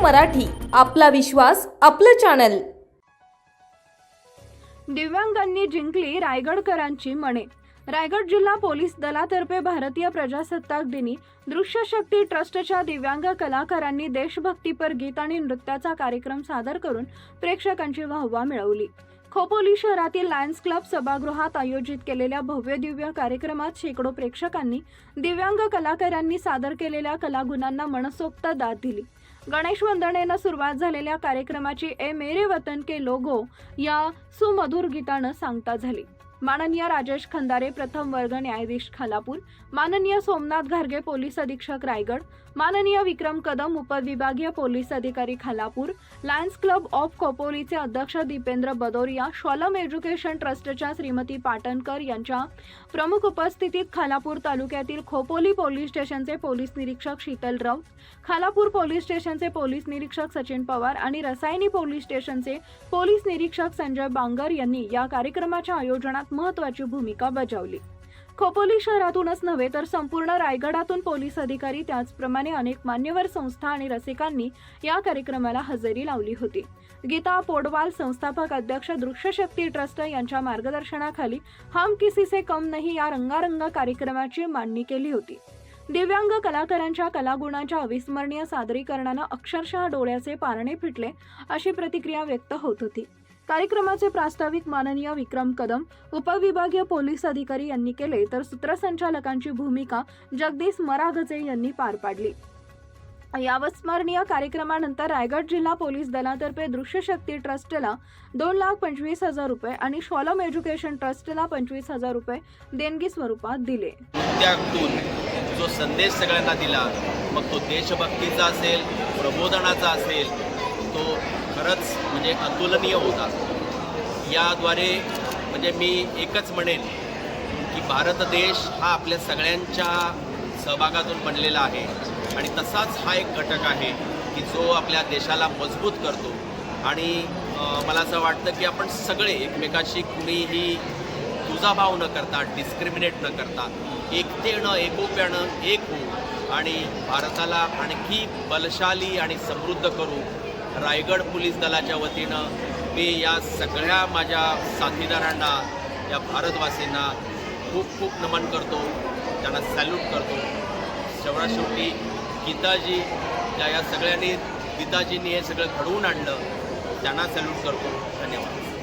मराठी आपला विश्वास आपलं चॅनल दिव्यांगांनी जिंकली रायगडकरांची मणे रायगड जिल्हा पोलीस दलातर्फे भारतीय प्रजासत्ताक दिनी दृश्यशक्ती ट्रस्टच्या दिव्यांग कलाकारांनी देशभक्तीपर गीत आणि नृत्याचा कार्यक्रम सादर करून प्रेक्षकांची वाहवा मिळवली. खोपोली शहरातील लायन्स क्लब सभागृहात आयोजित केलेल्या भव्य दिव्य कार्यक्रमात शेकडो प्रेक्षकांनी दिव्यांग कलाकारांनी सादर केलेल्या कलागुणांना मनसोक्त दाद दिली. गणेश वंदनेनं सुरुवात झालेल्या कार्यक्रमाची ए मेरे वतन के लोगो या सुमधुर गीतानं सांगता झाली. माननीय राजेश खंदारे प्रथम वर्ग न्यायाधीश खालापूर माननीय सोमनाथ घारगे पोलीस अधीक्षक रायगड माननीय विक्रम कदम उपविभागीय पोलीस अधिकारी खालापूर लायन्स क्लब ऑफ कोपोलीचे अध्यक्ष दीपेंद्र बदोरिया शॉलम एज्युकेशन ट्रस्टच्या श्रीमती पाटणकर यांच्या प्रमुख उपस्थितीत खालापूर तालुक्यातील खोपोली पोलीस स्टेशनचे पोलीस निरीक्षक शीतल राऊत खालापूर पोलीस स्टेशनचे पोलीस निरीक्षक सचिन पवार आणि रसायनी पोलीस स्टेशनचे पोलीस निरीक्षक संजय बांगर यांनी या कार्यक्रमाच्या आयोजनात महत्वाची भूमिका बजावली. खोपोली शहरातूनच नव्हे तर संपूर्ण रायगडातून पोलीस अधिकारी त्याचप्रमाणे अनेक मान्यवर संस्था आणि रसिकांनी या कार्यक्रमाला हजेरी लावली होती. गीता पोडवाल संस्थापक अध्यक्ष दृश्यशक्ती ट्रस्ट यांच्या मार्गदर्शनाखाली हम किसी से कम नाही या रंगारंग कार्यक्रमाची मांडणी केली होती. दिव्यांग कलाकारांच्या कलागुणांच्या अविस्मरणीय सादरीकरणानं अक्षरशः डोळ्याचे पारणे फिटले अशी प्रतिक्रिया व्यक्त होत होती. कार्यक्रमाचे प्रास्ताविक माननीय विक्रम कदम उपविभागीय पोलीस अधिकारी यांनी केले तर सूत्रसंचालकांची भूमिका जगदीश मरागजे यांनी पार पाडली. या अविस्मरणीय कार्यक्रमानंतर रायगड जिल्हा पोलीस दलातर्फे दृश्यशक्ती ट्रस्टला दोन लाख पंचवीस हजार रुपये आणि शॉलम एज्युकेशन ट्रस्टला पंचवीस हजार रुपये देणगी स्वरूपात दिले. त्यातून जो संदेश सगळ्यांना दिला मग तो देशभक्तीचा असेल प्रबोधनाचा असेल तो खरंच म्हणजे अतुलनीय होता. याद्वारे म्हणजे मी एकच म्हणेन की भारत देश हा आपल्या सगळ्यांच्या सहभागातून बनलेला आहे. आणि तसाच हा एक घटक आहे की जो आपल्या देशाला मजबूत करतो. आणि मला असं वाटतं की आपण सगळे एकमेकाशी कुणीही तुझाभाव न करता डिस्क्रिमिनेट न करता एकतेनं एकोप्यानं एक होऊ आणि भारताला आणखी बलशाली आणि समृद्ध करू रायगड पोलीस दलाच्या वतीनं मी या सगळ्या माझ्या साथीदारांना या भारतवासींना खूप खूप नमन करतो त्यांना सॅल्यूट करतो. शेवटी गीताजी ज्या या सगळ्यांनी गीताजींनी हे सगळं घडवून आणलं त्यांना सॅल्यूट करतो. धन्यवाद.